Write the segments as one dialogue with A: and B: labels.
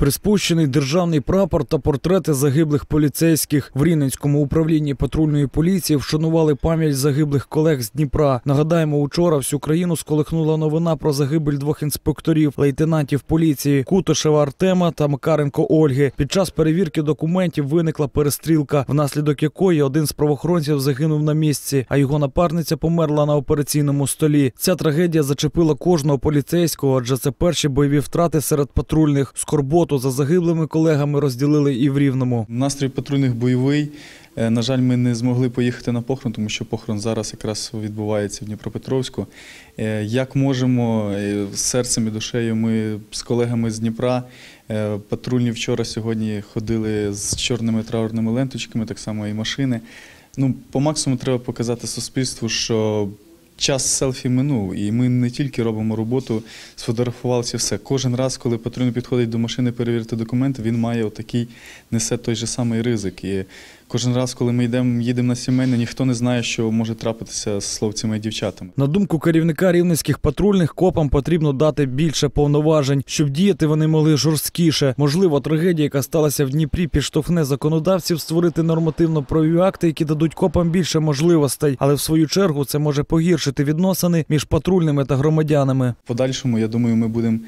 A: Приспущений державний прапор та портрети загиблих поліцейських в Рівненському управлінні патрульної поліції вшанували пам'ять загиблих колег з Дніпра. Нагадаємо, учора всю країну сколихнула новина про загибель двох інспекторів, лейтенантів поліції Кутошева Артема та Макаренко Ольги. Під час перевірки документів виникла перестрілка, внаслідок якої один з правоохоронців загинув на місці, а його напарниця померла на операційному столі. Ця трагедія зачепила кожного поліцейського, адже це перші бойові втрати серед патрульних. Скорботу за загиблими колегами розділили і в Рівному.
B: Настрій патрульних бойовий. Е, На жаль, ми не змогли поїхати на похорон, тому що похорон зараз якраз відбувається в Дніпропетровську. Е, Як можемо, е, серцем і душею ми з колегами з Дніпра. Патрульні вчора сьогодні ходили з чорними траурними ленточками, так само і машини. Ну, по максимуму треба показати суспільству, що час селфі минув, і ми не тільки робимо роботу, сфотографувалися все. Кожен раз, коли патрульний підходить до машини перевірити документи, він має отакий, несе той же самий ризик. І кожен раз, коли ми йдемо, їдемо на сімейне, ніхто не знає, що може трапитися з хлопцями і дівчатами.
A: На думку керівника рівненських патрульних, копам потрібно дати більше повноважень, щоб діяти вони могли жорсткіше. Можливо, трагедія, яка сталася в Дніпрі, підштовхне законодавців створити нормативно-правові акти, які дадуть копам більше можливостей, але в свою чергу це може погіршити відносини між патрульними та громадянами.
B: В подальшому, я думаю, ми будемо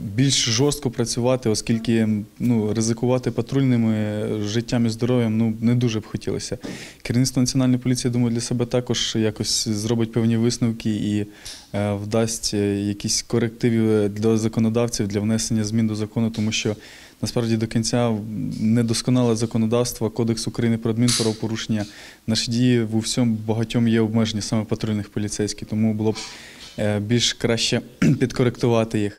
B: більш жорстко працювати, оскільки ну, ризикувати патрульними життям і здоров'ям ну, не дуже б хотілося. Керівництво національної поліції, думаю, для себе також якось зробить певні висновки і е, вдасть е, якісь корективи для законодавців для внесення змін до закону, тому що насправді до кінця недосконале законодавство, Кодекс України про адмінправопорушення, наші дії в усьому багатьом є обмежені саме патрульних поліцейських, тому було б е, більш краще підкоректувати їх.